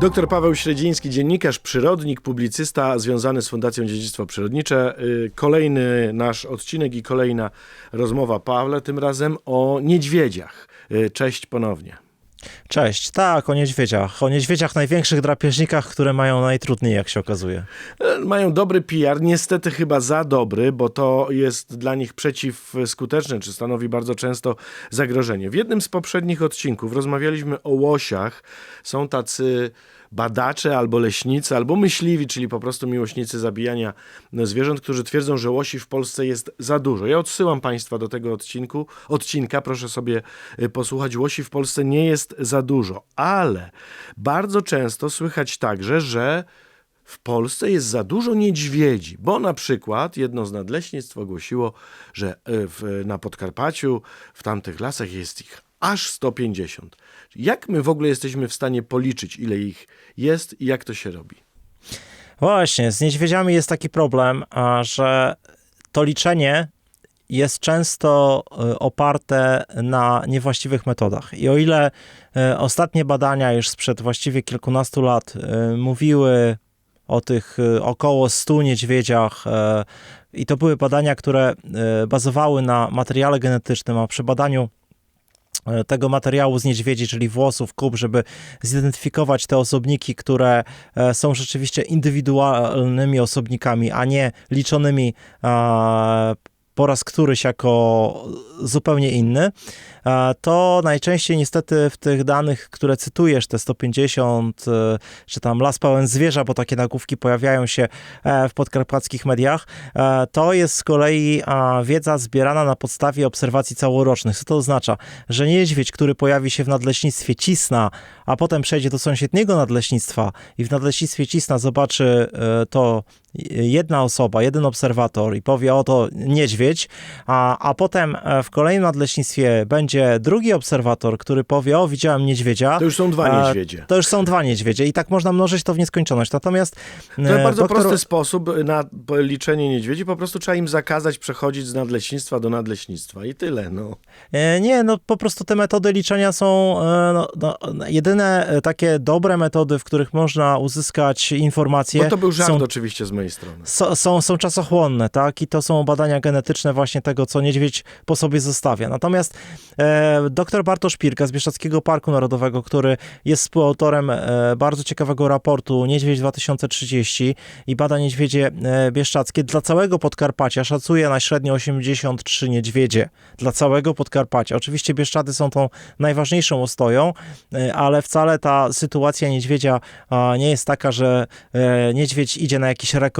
Dr Paweł Średziński, dziennikarz, przyrodnik, publicysta związany z Fundacją Dziedzictwo Przyrodnicze. Y, Kolejny nasz odcinek i kolejna rozmowa Pawle, tym razem o niedźwiedziach. Y, Cześć ponownie. Cześć, tak, o niedźwiedziach. O niedźwiedziach, największych drapieżnikach, które mają najtrudniej, jak się okazuje. E, Mają dobry PR, niestety chyba za dobry, bo to jest dla nich przeciwskuteczne, czy stanowi bardzo często zagrożenie. W jednym z poprzednich odcinków rozmawialiśmy o łosiach. Są tacy badacze albo leśnicy, albo myśliwi, czyli po prostu miłośnicy zabijania zwierząt, którzy twierdzą, że łosi w Polsce jest za dużo. Ja odsyłam Państwa do tego odcinku, odcinka, proszę sobie y, posłuchać. Łosi w Polsce nie jest za dużo, ale bardzo często słychać także, że w Polsce jest za dużo niedźwiedzi, bo na przykład jedno z nadleśnictw ogłosiło, że y, w, na Podkarpaciu, w tamtych lasach jest ich aż 150. Jak my w ogóle jesteśmy w stanie policzyć, ile ich jest i jak to się robi? Właśnie, z niedźwiedziami jest taki problem, że to liczenie jest często y, oparte na niewłaściwych metodach. I o ile y, ostatnie badania już sprzed właściwie kilkunastu lat y, mówiły o tych około 100 niedźwiedziach, i to były badania, które bazowały na materiale genetycznym, a przy badaniu tego materiału z niedźwiedzi, czyli włosów, kup, żeby zidentyfikować te osobniki, które e, są rzeczywiście indywidualnymi osobnikami, a nie liczonymi e, po raz któryś jako zupełnie inny, to najczęściej niestety w tych danych, które cytujesz, te 150, e, czy tam las pełen zwierza, bo takie nagłówki pojawiają się e, w podkarpackich mediach, e, to jest z kolei wiedza zbierana na podstawie obserwacji całorocznych. Co to oznacza? Że niedźwiedź, który pojawi się w nadleśnictwie Cisna, a potem przejdzie do sąsiedniego nadleśnictwa i w nadleśnictwie Cisna zobaczy to jedna osoba, jeden obserwator i powie oto niedźwiedź, a, a potem e, w kolejnym nadleśnictwie będzie drugi obserwator, który powie o widziałem niedźwiedzia. To już są dwa E, niedźwiedzie. To już są dwa niedźwiedzie i tak można mnożyć to w nieskończoność. Natomiast To jest e, bardzo doktor- prosty sposób na liczenie niedźwiedzi. Po prostu trzeba im zakazać przechodzić z nadleśnictwa do nadleśnictwa i tyle. No. Nie, no po prostu te metody liczenia są no, no, jedyne takie dobre metody, w których można uzyskać informacje. Bo to był żart są oczywiście z mojej strony. są, są, są czasochłonne, tak? I to są badania genetyczne właśnie tego, co niedźwiedź po sobie zostawia. Natomiast e, dr Bartosz Pirka z Bieszczadzkiego Parku Narodowego, który jest współautorem e, bardzo ciekawego raportu Niedźwiedź 2030 i bada niedźwiedzie e, bieszczackie dla całego Podkarpacia, szacuje na średnio 83 niedźwiedzie dla całego Podkarpacia. Oczywiście Bieszczady są tą najważniejszą ostoją, e, ale wcale ta sytuacja niedźwiedzia a, nie jest taka, że e, niedźwiedź idzie na jakiś rekord,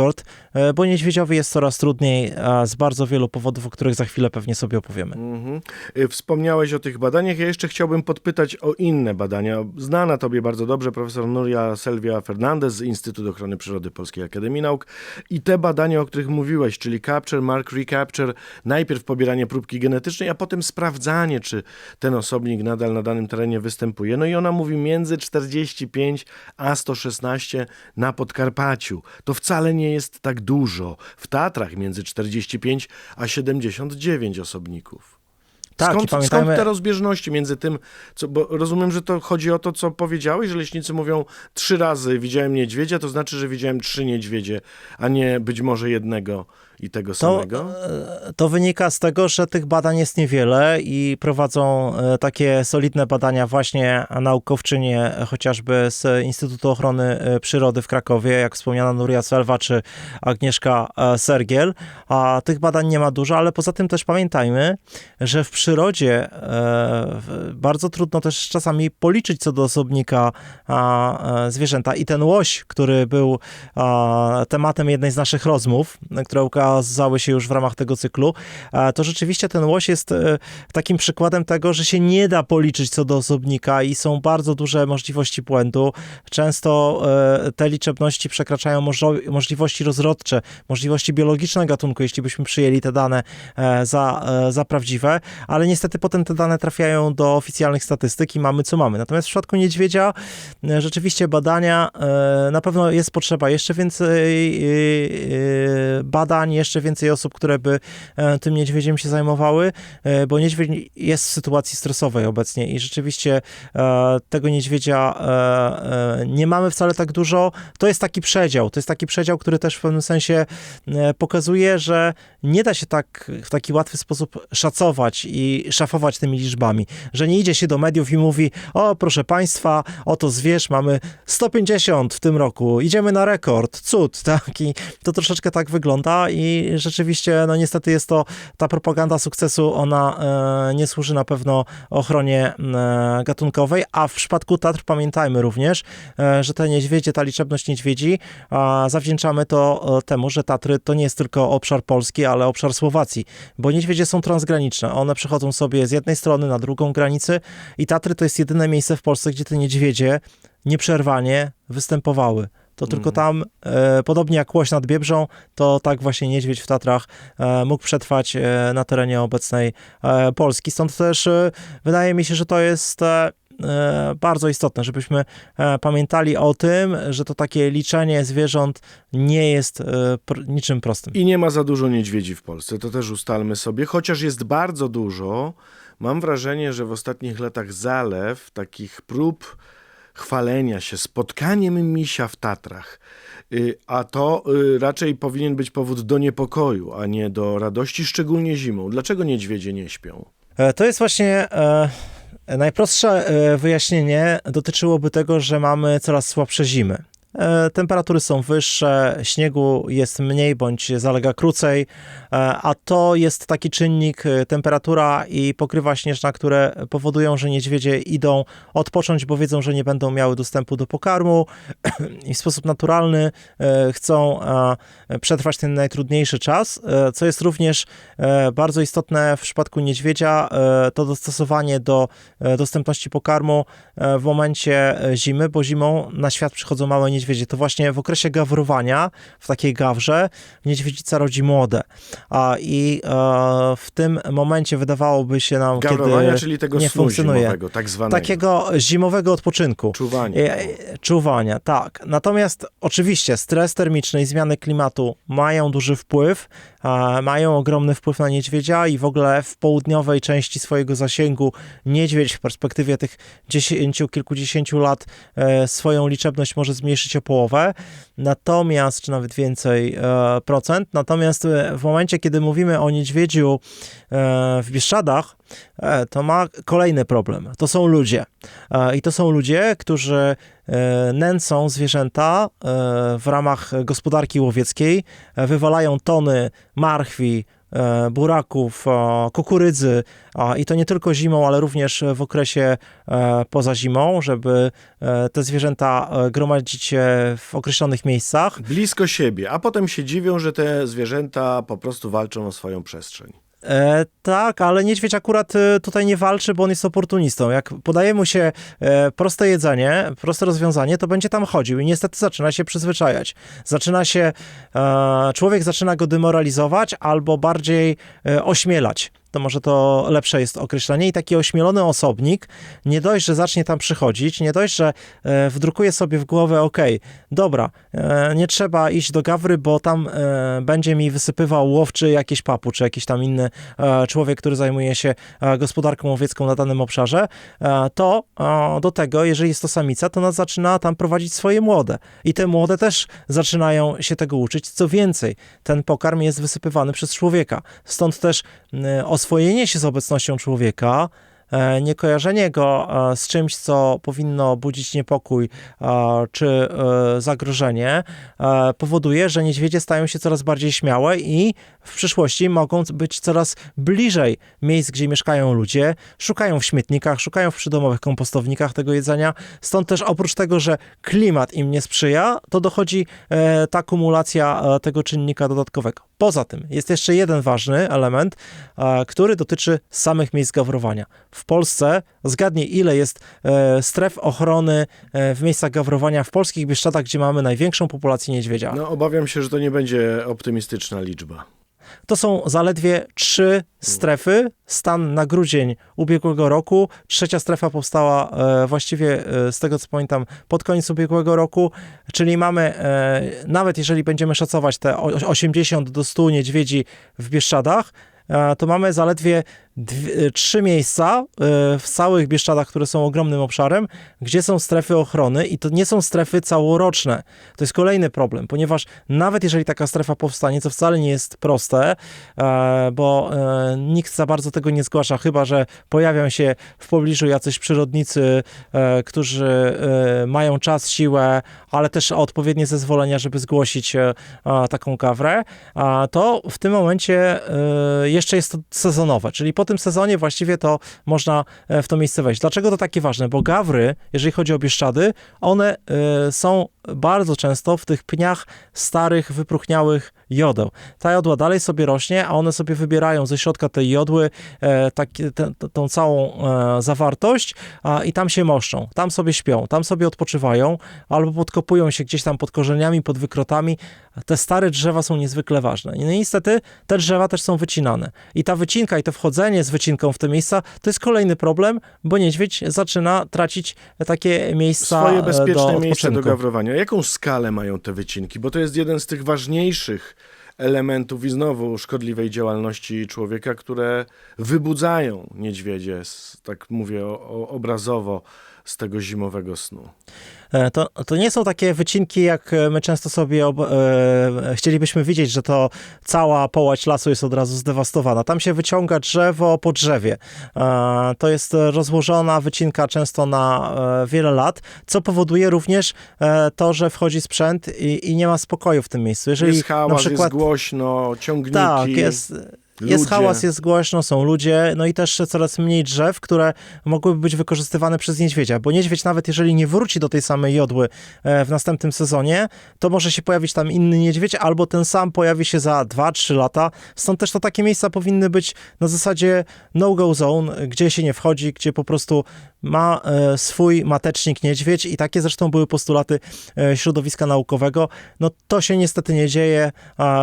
e, bo niedźwiedziowi jest coraz trudniej z bardzo wielu powodów, o których za chwilę pewnie sobie opowiemy. Mhm. Y, Wspomniałeś o tych badaniach. Ja jeszcze chciałbym podpytać o inne badania. Znana tobie bardzo dobrze profesor Nuria Selvia Fernandez z Instytutu Ochrony Przyrody Polskiej Akademii Nauk. I te badania, o których mówiłeś, czyli capture, mark, recapture, najpierw pobieranie próbki genetycznej, a potem sprawdzanie, czy ten osobnik nadal na danym terenie występuje. No i ona mówi między 45 a 116 na Podkarpaciu. To wcale nie jest tak dużo. W Tatrach między 45 a 79 osobników. Tak, skąd, pamiętajmy- skąd te rozbieżności między tym, co, bo rozumiem, że to chodzi o to, co powiedziałeś, że leśnicy mówią trzy razy widziałem niedźwiedzia, to znaczy, że widziałem trzy niedźwiedzie, a nie być może jednego i tego To, samego? e, to wynika z tego, że tych badań jest niewiele i prowadzą e, takie solidne badania właśnie naukowczynie, chociażby z Instytutu Ochrony e, Przyrody w Krakowie, jak wspomniana Nuria Selwa czy Agnieszka Sergiel. A tych badań nie ma dużo, ale poza tym też pamiętajmy, że w przyrodzie bardzo trudno też czasami policzyć co do osobnika zwierzęta. I ten łoś, który był tematem jednej z naszych rozmów, które ukazały się już w ramach tego cyklu, to rzeczywiście ten łoś jest e, takim przykładem tego, że się nie da policzyć co do osobnika i są bardzo duże możliwości błędu. Często e, te liczebności przekraczają możliwości rozrodcze, możliwości biologiczne gatunku, jeśli byśmy przyjęli te dane e, za, za prawdziwe, ale niestety potem te dane trafiają do oficjalnych statystyk i mamy co mamy. Natomiast w przypadku niedźwiedzia rzeczywiście badania, na pewno jest potrzeba jeszcze więcej badań, zaangażowanie jeszcze więcej osób, które by e, tym niedźwiedziem się zajmowały, e, bo niedźwiedź jest w sytuacji stresowej obecnie i rzeczywiście e, tego niedźwiedzia nie mamy wcale tak dużo. To jest taki przedział, to jest taki przedział, który też w pewnym sensie pokazuje, że nie da się tak w taki łatwy sposób szacować i szafować tymi liczbami, że nie idzie się do mediów i mówi, o proszę państwa, oto zwierz, mamy 150 w tym roku, idziemy na rekord, cud, tak, i to troszeczkę tak wygląda i rzeczywiście, no niestety jest to, ta propaganda sukcesu, ona e, nie służy na pewno ochronie e, gatunkowej, a w przypadku Tatr pamiętajmy również, e, że te niedźwiedzie, ta liczebność niedźwiedzi, zawdzięczamy to temu, że Tatry to nie jest tylko obszar Polski, ale obszar Słowacji, bo niedźwiedzie są transgraniczne. One przechodzą sobie z jednej strony na drugą granicy i Tatry to jest jedyne miejsce w Polsce, gdzie te niedźwiedzie nieprzerwanie występowały. To tylko tam, e, podobnie jak Łoś nad Biebrzą, to tak właśnie niedźwiedź w Tatrach e, mógł przetrwać e, na terenie obecnej e, Polski. Stąd też e, wydaje mi się, że to jest e, bardzo istotne, żebyśmy pamiętali o tym, że to takie liczenie zwierząt nie jest pr- niczym prostym. I nie ma za dużo niedźwiedzi w Polsce, to też ustalmy sobie. Chociaż jest bardzo dużo, mam wrażenie, że w ostatnich latach zalew takich prób chwalenia się spotkaniem misia w Tatrach, y, a to y, raczej powinien być powód do niepokoju, a nie do radości, szczególnie zimą. Dlaczego niedźwiedzie nie śpią? E, To jest właśnie e, najprostsze e, wyjaśnienie dotyczyłoby tego, że mamy coraz słabsze zimy. E, Temperatury są wyższe, śniegu jest mniej bądź zalega krócej, e, a to jest taki czynnik e, temperatura i pokrywa śnieżna, które powodują, że niedźwiedzie idą odpocząć, bo wiedzą, że nie będą miały dostępu do pokarmu i w sposób naturalny chcą przetrwać ten najtrudniejszy czas, co jest również bardzo istotne w przypadku niedźwiedzia, to dostosowanie do dostępności pokarmu w momencie zimy, bo zimą na świat przychodzą małe niedźwiedzie. To właśnie w okresie gawrowania, w takiej gawrze, niedźwiedzica rodzi młode. A I e, w tym momencie wydawałoby się nam, Gawrowania, kiedy czyli tego nie snu funkcjonuje. zimowego, tak zwanego. takiego zimowego odpoczynku. Czuwania. E, Czuwania, tak. Natomiast oczywiście stres termiczny i zmiany klimatu mają duży wpływ, mają ogromny wpływ na niedźwiedzia i w ogóle w południowej części swojego zasięgu niedźwiedź w perspektywie tych dziesięciu, kilkudziesięciu lat e, swoją liczebność może zmniejszyć o połowę, natomiast, czy nawet więcej e, procent, natomiast e, w momencie, kiedy mówimy o niedźwiedziu w Bieszczadach, to ma kolejny problem. To są ludzie. E, I to są ludzie, którzy e, nęcą zwierzęta e, w ramach gospodarki łowieckiej, e, wywalają tony marchwi, e, buraków, e, kukurydzy i to nie tylko zimą, ale również w okresie e, poza zimą, żeby e, te zwierzęta e, gromadzić e, w określonych miejscach. Blisko siebie, a potem się dziwią, że te zwierzęta po prostu walczą o swoją przestrzeń. E, tak, ale niedźwiedź akurat e, tutaj nie walczy, bo on jest oportunistą. Jak podaje mu się e, proste jedzenie, proste rozwiązanie, to będzie tam chodził i niestety zaczyna się przyzwyczajać. Zaczyna się, e, człowiek zaczyna go demoralizować albo bardziej ośmielać. To może to lepsze jest określenie. I taki ośmielony osobnik, nie dość, że zacznie tam przychodzić, nie dość, że e, wdrukuje sobie w głowę, ok, dobra, e, nie trzeba iść do Gawry, bo tam e, będzie mi wysypywał łowczy jakieś papu, czy jakiś tam inny e, człowiek, który zajmuje się e, gospodarką łowiecką na danym obszarze, e, to do tego, jeżeli jest to samica, to ona zaczyna tam prowadzić swoje młode. I te młode też zaczynają się tego uczyć. Co więcej, ten pokarm jest wysypywany przez człowieka. Stąd też e, oswojenie się z obecnością człowieka, e, niekojarzenie go e, z czymś, co powinno budzić niepokój czy e, zagrożenie, powoduje, że niedźwiedzie stają się coraz bardziej śmiałe i w przyszłości mogą być coraz bliżej miejsc, gdzie mieszkają ludzie, szukają w śmietnikach, szukają w przydomowych kompostownikach tego jedzenia. Stąd też oprócz tego, że klimat im nie sprzyja, to dochodzi e, ta kumulacja e, tego czynnika dodatkowego. Poza tym jest jeszcze jeden ważny element, e, który dotyczy samych miejsc gawrowania. W Polsce, zgadnij ile jest e, stref ochrony e, w miejscach gawrowania w polskich Bieszczadach, gdzie mamy największą populację niedźwiedzia. No, obawiam się, że to nie będzie optymistyczna liczba. To są zaledwie trzy strefy. Stan na grudzień ubiegłego roku. Trzecia strefa powstała e, właściwie, e, z tego co pamiętam, pod koniec ubiegłego roku. Czyli mamy, e, nawet jeżeli będziemy szacować te o- 80 do 100 niedźwiedzi w Bieszczadach, to mamy zaledwie dwie, trzy miejsca e, w całych Bieszczadach, które są ogromnym obszarem, gdzie są strefy ochrony i to nie są strefy całoroczne. To jest kolejny problem, ponieważ nawet jeżeli taka strefa powstanie, co wcale nie jest proste, e, bo e, nikt za bardzo tego nie zgłasza, chyba że pojawią się w pobliżu jacyś przyrodnicy, e, którzy e, mają czas, siłę, ale też odpowiednie zezwolenia, żeby zgłosić e, taką gawrę, a to w tym momencie e, jeszcze jest to sezonowe, czyli po tym sezonie właściwie to można e, w to miejsce wejść. Dlaczego to takie ważne? Bo gawry, jeżeli chodzi o Bieszczady, one e, są bardzo często w tych pniach starych, wypróchniałych jodeł. Ta jodła dalej sobie rośnie, a one sobie wybierają ze środka tej jodły e, taki, tę- tę- tą całą e, zawartość a, i tam się moszczą, tam sobie śpią, tam sobie odpoczywają, albo podkopują się gdzieś tam pod korzeniami, pod wykrotami. Te stare drzewa są niezwykle ważne. I niestety te drzewa też są wycinane. I ta wycinka i to wchodzenie z wycinką w te miejsca to jest kolejny problem, bo niedźwiedź zaczyna tracić takie miejsca Swoje e, bezpieczne do miejsce do gawrowania. Jaką skalę mają te wycinki? Bo to jest jeden z tych ważniejszych elementów i znowu szkodliwej działalności człowieka, które wybudzają niedźwiedzie, tak mówię obrazowo, z tego zimowego snu. E, To, to nie są takie wycinki, jak e, my często sobie ob, e, chcielibyśmy widzieć, że to cała połać lasu jest od razu zdewastowana. Tam się wyciąga drzewo po drzewie. E, to jest rozłożona wycinka często na e, wiele lat, co powoduje również e, to, że wchodzi sprzęt i, i nie ma spokoju w tym miejscu. Jeżeli jest hałas, na przykład głośno, ciągniki, tak, jest, jest hałas, jest głośno, są ludzie, no i też coraz mniej drzew, które mogłyby być wykorzystywane przez niedźwiedzia, bo niedźwiedź nawet jeżeli nie wróci do tej samej jodły e, w następnym sezonie, to może się pojawić tam inny niedźwiedź, albo ten sam pojawi się za 2-3 lata. Stąd też to takie miejsca powinny być na zasadzie no-go zone, gdzie się nie wchodzi, gdzie po prostu ma e, swój matecznik niedźwiedź i takie zresztą były postulaty e, środowiska naukowego. No to się niestety nie dzieje.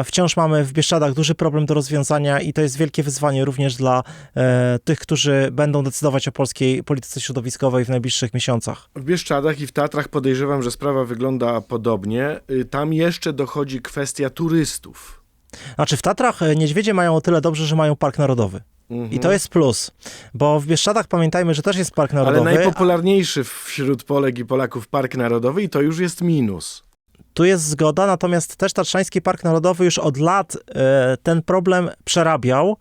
Wciąż mamy w Bieszczadach duży problem do rozwiązania i to jest wielkie wyzwanie również dla e, tych, którzy będą decydować o polskiej polityce środowiskowej w najbliższych miesiącach. W Bieszczadach i w Tatrach podejrzewam, że sprawa wygląda podobnie. Y, Tam jeszcze dochodzi kwestia turystów. Znaczy w Tatrach e, niedźwiedzie mają o tyle dobrze, że mają park narodowy. Mhm. I to jest plus, bo w Bieszczadach pamiętajmy, że też jest park Ale narodowy. najpopularniejszy wśród Polek i Polaków Park Narodowy i to już jest minus. Tu jest zgoda, natomiast też Tatrzański Park Narodowy już od lat e, ten problem przerabiał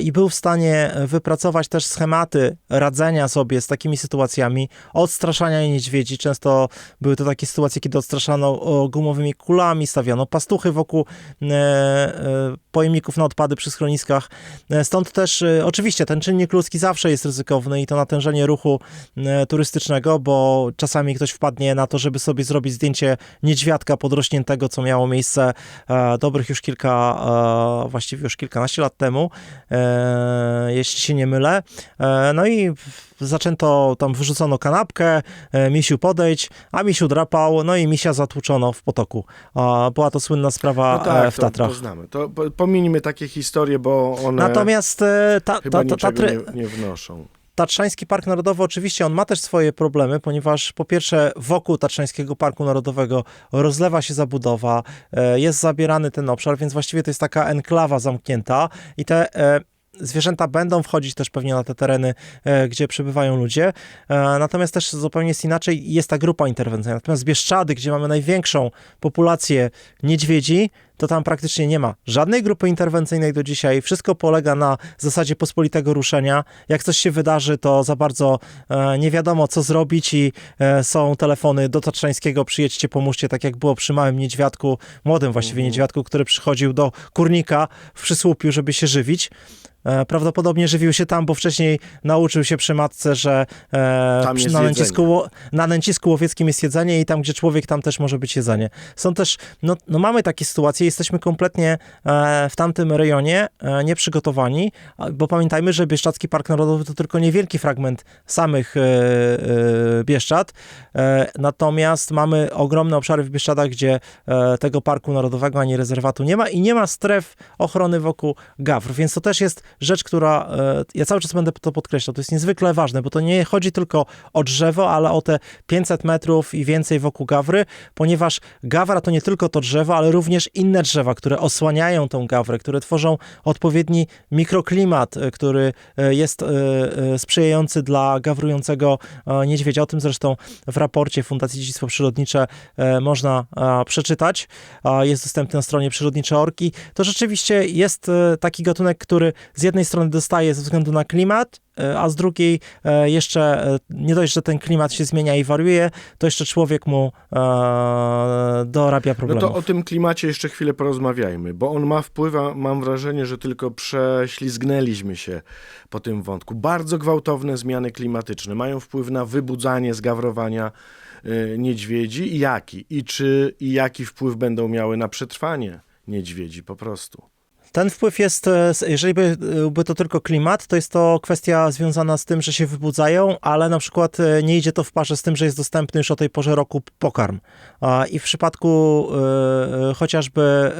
i był w stanie wypracować też schematy radzenia sobie z takimi sytuacjami, odstraszania niedźwiedzi. Często były to takie sytuacje, kiedy odstraszano gumowymi kulami, stawiano pastuchy wokół e, e, pojemników na odpady przy schroniskach. E, Stąd też e, oczywiście ten czynnik ludzki zawsze jest ryzykowny i to natężenie ruchu e, turystycznego, bo czasami ktoś wpadnie na to, żeby sobie zrobić zdjęcie niedźwiadka podrośniętego, co miało miejsce e, dobrych już kilka, e, właściwie już kilkanaście lat temu, e, jeśli się nie mylę. E, no i zaczęto, tam wyrzucono kanapkę, e, misiu podejdź, a misiu drapał, no i misia zatłuczono w potoku. Była to słynna sprawa No tak, e, w to, Tatrach. to znamy. To po- pominijmy takie historie, bo one Natomiast e, ta, ta, ta, niczego Tatry, nie, nie wnoszą. Tatrzański Park Narodowy oczywiście on ma też swoje problemy, ponieważ po pierwsze wokół Tatrzańskiego Parku Narodowego rozlewa się zabudowa, e, jest zabierany ten obszar, więc właściwie to jest taka enklawa zamknięta i te e, zwierzęta będą wchodzić też pewnie na te tereny, e, gdzie przebywają ludzie. Natomiast też zupełnie jest inaczej, jest ta grupa interwencyjna. Natomiast Bieszczady, gdzie mamy największą populację niedźwiedzi, to tam praktycznie nie ma żadnej grupy interwencyjnej do dzisiaj. Wszystko polega na zasadzie pospolitego ruszenia. Jak coś się wydarzy, to za bardzo e, nie wiadomo, co zrobić i e, są telefony do Tatrzańskiego, przyjedźcie, pomóżcie, tak jak było przy małym niedźwiadku, młodym właściwie Mhm. niedźwiadku, który przychodził do kurnika w przysłupiu, żeby się żywić. E, Prawdopodobnie żywił się tam, bo wcześniej nauczył się przy matce, że e, przy, na, nęcisku, na nęcisku łowieckim jest jedzenie i tam, gdzie człowiek, tam też może być jedzenie. Są też, no, no mamy takie sytuacje, jesteśmy kompletnie e, w tamtym rejonie e, nieprzygotowani, bo pamiętajmy, że Bieszczadzki Park Narodowy to tylko niewielki fragment samych e, Bieszczad, natomiast mamy ogromne obszary w Bieszczadach, gdzie tego parku narodowego ani rezerwatu nie ma i nie ma stref ochrony wokół gawr, więc to też jest rzecz, która, ja cały czas będę to podkreślał, to jest niezwykle ważne, bo to nie chodzi tylko o drzewo, ale o te 500 metrów i więcej wokół gawry, ponieważ gawra to nie tylko to drzewo, ale również inne drzewa, które osłaniają tą gawrę, które tworzą odpowiedni mikroklimat, e, który e, jest e, sprzyjający dla gawrującego niedźwiedzia. O tym zresztą w raporcie Fundacji Dziedzictwo Przyrodnicze można przeczytać. Jest dostępny na stronie Przyrodnicze Orki. To rzeczywiście jest taki gatunek, który z jednej strony dostaje ze względu na klimat, a z drugiej e, jeszcze e, nie dość, że ten klimat się zmienia i wariuje, to jeszcze człowiek mu e, dorabia No problemów. to o tym klimacie jeszcze chwilę porozmawiajmy, bo on ma wpływ, a mam wrażenie, że tylko prześlizgnęliśmy się po tym wątku. Bardzo gwałtowne zmiany klimatyczne mają wpływ na wybudzanie, zgawrowania niedźwiedzi. I Jaki? I czy i jaki wpływ będą miały na przetrwanie niedźwiedzi po prostu? Ten wpływ jest, e, jeżeli by, by to tylko klimat, to jest to kwestia związana z tym, że się wybudzają, ale na przykład e, nie idzie to w parze z tym, że jest dostępny już o tej porze roku pokarm. I w przypadku e, chociażby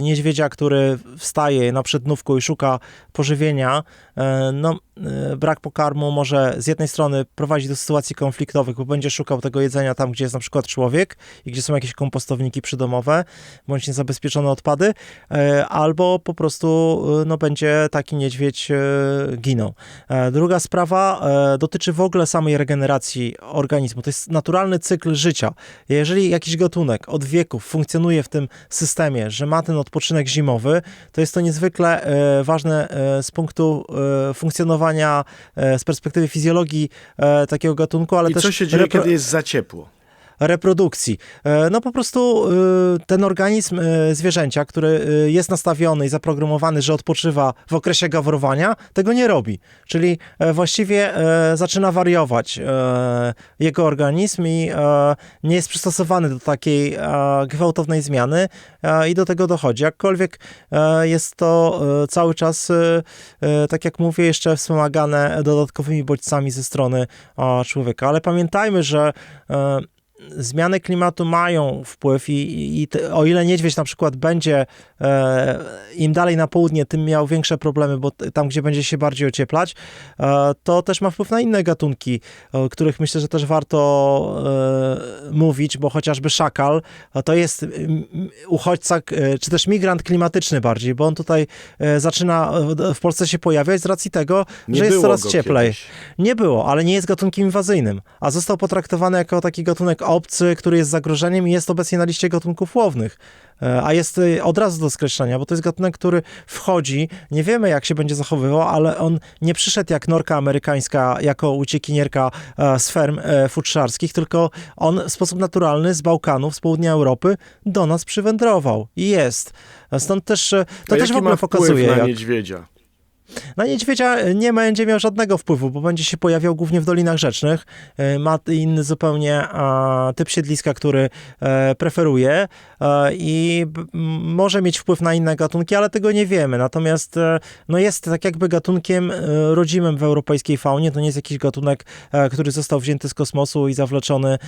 niedźwiedzia, który wstaje na przednówku i szuka pożywienia, no, e, brak pokarmu może z jednej strony prowadzić do sytuacji konfliktowych, bo będzie szukał tego jedzenia tam, gdzie jest na przykład człowiek i gdzie są jakieś kompostowniki przydomowe, bądź niezabezpieczone odpady, e, albo po prostu e, no, będzie taki niedźwiedź e, ginął. E, Druga sprawa e, dotyczy w ogóle samej regeneracji organizmu. To jest naturalny cykl życia. Jeżeli jakiś gatunek od wieków funkcjonuje w tym systemie, że ma ten odpoczynek zimowy, to jest to niezwykle e, ważne e, z punktu e, funkcjonowania, e, z perspektywy fizjologii e, takiego gatunku, ale I też co się dzieje, kiedy jest za ciepło? Reprodukcji. E, No po prostu e, ten organizm e, zwierzęcia, który jest nastawiony i zaprogramowany, że odpoczywa w okresie gawrowania, tego nie robi. Czyli właściwie zaczyna wariować jego organizm i nie jest przystosowany do takiej gwałtownej zmiany i do tego dochodzi. Jakkolwiek jest to cały czas, tak jak mówię, jeszcze wspomagane dodatkowymi bodźcami ze strony człowieka. Ale pamiętajmy, że zmiany klimatu mają wpływ i, i te, o ile niedźwiedź na przykład będzie e, im dalej na południe, tym miał większe problemy, bo tam, gdzie będzie się bardziej ocieplać, e, to też ma wpływ na inne gatunki, o których myślę, że też warto e, mówić, bo chociażby szakal to jest uchodźca, e, czy też migrant klimatyczny bardziej, bo on tutaj e, zaczyna w Polsce się pojawiać z racji tego, Nie że jest coraz cieplej. kiedyś. Nie było, ale nie jest gatunkiem inwazyjnym, a został potraktowany jako taki gatunek obcy, który jest zagrożeniem i jest obecnie na liście gatunków łownych. E, A jest e, od razu do skreślenia, bo to jest gatunek, który wchodzi, nie wiemy jak się będzie zachowywał, ale on nie przyszedł jak norka amerykańska, jako uciekinierka e, z ferm futrzarskich, tylko on w sposób naturalny z Bałkanów, z południa Europy do nas przywędrował i jest. Stąd też to A też w ogóle pokazuje, na jak, niedźwiedzia? Na niedźwiedzia nie będzie miał żadnego wpływu, bo będzie się pojawiał głównie w dolinach rzecznych. E, Ma inny zupełnie typ siedliska, który e, preferuje e, i może mieć wpływ na inne gatunki, ale tego nie wiemy. Natomiast no jest tak jakby gatunkiem rodzimym w europejskiej faunie. To nie jest jakiś gatunek, który został wzięty z kosmosu i zawleczony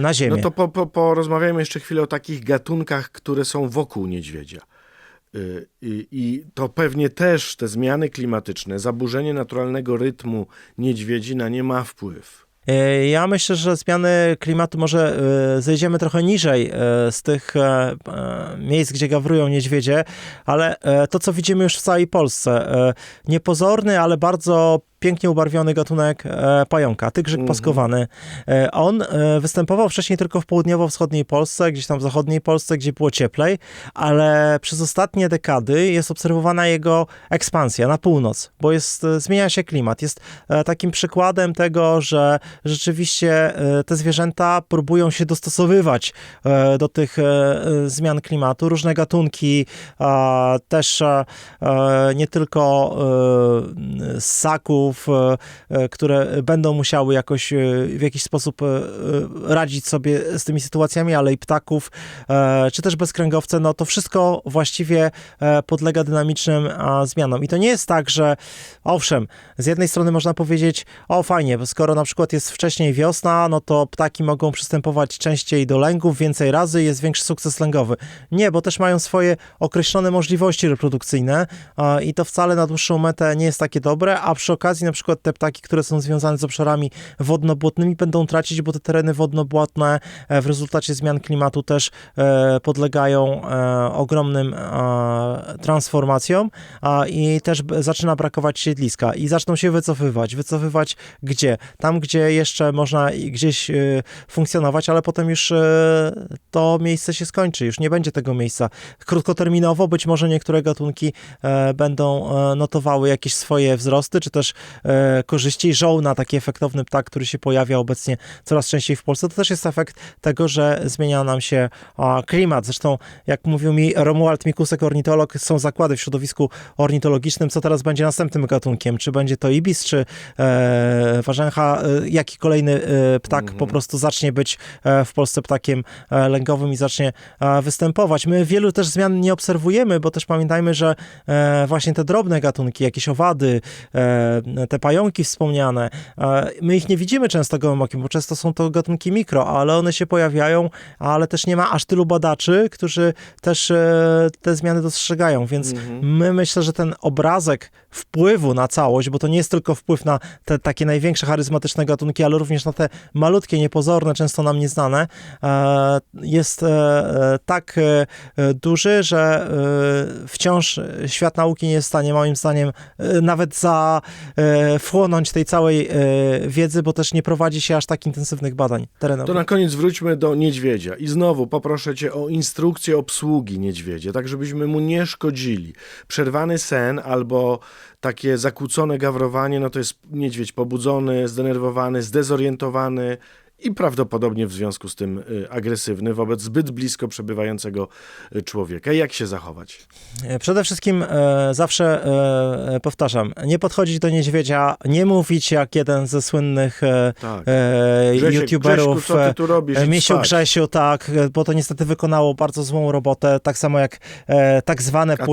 na ziemię. No to po, po, jeszcze chwilę o takich gatunkach, które są wokół niedźwiedzia. Y, I, to pewnie też te zmiany klimatyczne, zaburzenie naturalnego rytmu niedźwiedzi na nie ma wpływ. E, Ja myślę, że zmiany klimatu może e, zejdziemy trochę niżej e, z tych miejsc, gdzie gawrują niedźwiedzie, ale to, co widzimy już w całej Polsce, niepozorny, ale bardzo pięknie ubarwiony gatunek e, pająka, tygrzyk Mhm. paskowany. E, On e, występował wcześniej tylko w południowo-wschodniej Polsce, gdzieś tam w zachodniej Polsce, gdzie było cieplej, ale przez ostatnie dekady jest obserwowana jego ekspansja na północ, bo jest, e, zmienia się klimat. Jest e, takim przykładem tego, że rzeczywiście e, te zwierzęta próbują się dostosowywać do tych zmian klimatu. Różne gatunki, też nie tylko ssaków, e, e, które będą musiały jakoś e, w jakiś sposób radzić sobie z tymi sytuacjami, ale i ptaków, czy też bezkręgowce, no to wszystko właściwie podlega dynamicznym zmianom. I to nie jest tak, że owszem, z jednej strony można powiedzieć, o fajnie, bo skoro na przykład jest wcześniej wiosna, no to ptaki mogą przystępować częściej do lęgów, więcej razy, jest większy sukces lęgowy. Nie, bo też mają swoje określone możliwości reprodukcyjne i to wcale na dłuższą metę nie jest takie dobre, a przy okazji na przykład te ptaki, które są związane z obszarami wodnobłotnymi będą tracić, bo te tereny wodnobłotne e, w rezultacie zmian klimatu też e, podlegają e, ogromnym transformacjom i też zaczyna brakować siedliska i zaczną się wycofywać. Wycofywać gdzie? Tam, gdzie jeszcze można gdzieś funkcjonować, ale potem już to miejsce się skończy, już nie będzie tego miejsca. Krótkoterminowo być może niektóre gatunki będą notowały jakieś swoje wzrosty, czy też korzyści. Żołna, taki efektowny ptak, który się pojawia obecnie coraz częściej w Polsce, to też jest efekt tego, że zmienia nam się klimat. Zresztą, jak mówił mi Romuald Mikusek, ornitolog, są zakłady w środowisku ornitologicznym, co teraz będzie następnym gatunkiem. Czy będzie to ibis, czy e, warzęcha, e, jaki kolejny e, ptak po prostu zacznie być e, w Polsce ptakiem e, lęgowym i zacznie e, występować. My wielu też zmian nie obserwujemy, bo też pamiętajmy, że e, właśnie te drobne gatunki, jakieś owady, e, te pająki wspomniane, e, my ich nie widzimy często gołym okiem, bo często są to gatunki mikro, ale one się pojawiają, ale też nie ma aż tylu badaczy, którzy też e, te zmiany dostrzegają, więc my myślę, że ten obrazek wpływu na całość, bo to nie jest tylko wpływ na te takie największe charyzmatyczne gatunki, ale również na te malutkie, niepozorne, często nam nieznane, e, jest e, e, tak e, e, duży, że e, wciąż świat nauki nie jest w stanie, moim zdaniem, e, nawet za e, wchłonąć tej całej e, wiedzy, bo też nie prowadzi się aż tak intensywnych badań terenowych. To na koniec wróćmy do niedźwiedzia. I znowu poproszę cię o instrukcję obsługi niedźwiedzia, tak żebyśmy mu nie szkodzili. Przerwany sen albo takie zakłócone gawrowanie, no to jest niedźwiedź pobudzony, zdenerwowany, zdezorientowany i prawdopodobnie w związku z tym y, agresywny wobec zbyt blisko przebywającego y, człowieka. Jak się zachować? E, Przede wszystkim e, zawsze e, powtarzam, nie podchodzić do niedźwiedzia, nie mówić jak jeden ze słynnych e, Tak. e, Grzesiek, youtuberów. Tu robisz? e, Misiu spać. Grzesiu, tak, bo to niestety wykonało bardzo złą robotę, tak samo jak tak zwane A.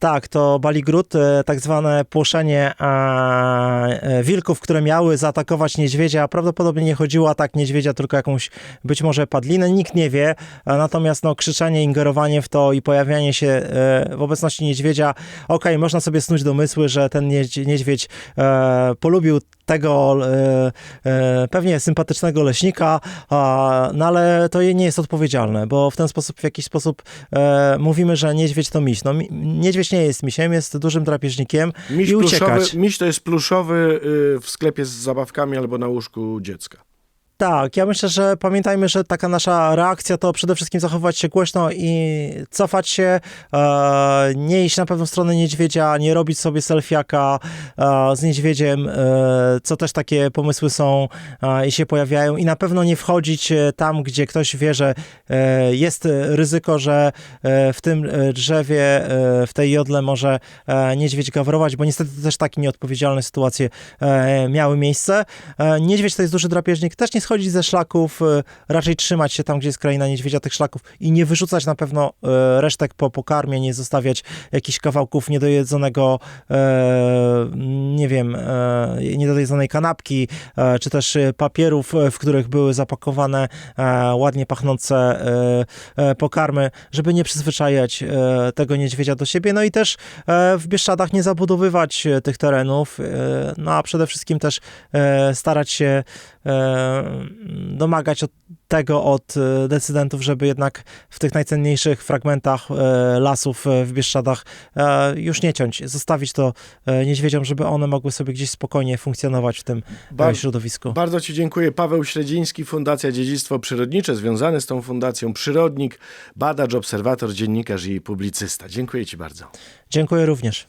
Tak, to Baligród, e, tak zwane płoszenie e, wilków, które miały zaatakować niedźwiedzia. Prawdopodobnie nie chodziło o atak niedźwiedzia, tylko jakąś być może padlinę. Nikt nie wie. Natomiast no, krzyczenie, ingerowanie w to i pojawianie się e, w obecności niedźwiedzia, okej, można sobie snuć domysły, że ten niedź- niedźwiedź polubił tego e, e, pewnie sympatycznego leśnika, no ale to nie jest odpowiedzialne, bo w ten sposób, w jakiś sposób e, mówimy, że niedźwiedź to miś. No, niedźwiedź nie jest misiem, jest dużym drapieżnikiem Miś, i pluszowy, uciekać. miś to jest pluszowy y, w sklepie z zabawkami albo na łóżku dziecka. Tak, ja myślę, że pamiętajmy, że taka nasza reakcja to przede wszystkim zachować się głośno i cofać się, e, nie iść na pewną stronę niedźwiedzia, nie robić sobie selfiaka e, z niedźwiedziem, e, co też takie pomysły są e, i się pojawiają i na pewno nie wchodzić e, tam, gdzie ktoś wie, że e, jest ryzyko, że w tym drzewie, w tej jodle może niedźwiedź gawrować, bo niestety też takie nieodpowiedzialne sytuacje miały miejsce. Niedźwiedź to jest duży drapieżnik, też nie schodzić ze szlaków, e, raczej trzymać się tam, gdzie jest kraina niedźwiedzia, tych szlaków i nie wyrzucać na pewno e, resztek po pokarmie, nie zostawiać jakichś kawałków niedojedzonego, e, nie wiem, niedojedzonej kanapki, czy też papierów, w których były zapakowane ładnie pachnące pokarmy, żeby nie przyzwyczajać tego niedźwiedzia do siebie, no i też w Bieszczadach nie zabudowywać tych terenów, no a przede wszystkim też starać się domagać od tego od e, decydentów, żeby jednak w tych najcenniejszych fragmentach e, lasów e, w Bieszczadach e, już nie ciąć, zostawić to e, niedźwiedziom, żeby one mogły sobie gdzieś spokojnie funkcjonować w tym e, Bar- środowisku. Bardzo Ci dziękuję. Paweł Śledziński, Fundacja Dziedzictwo Przyrodnicze, związany z tą fundacją przyrodnik, badacz, obserwator, dziennikarz i publicysta. Dziękuję Ci bardzo. Dziękuję również.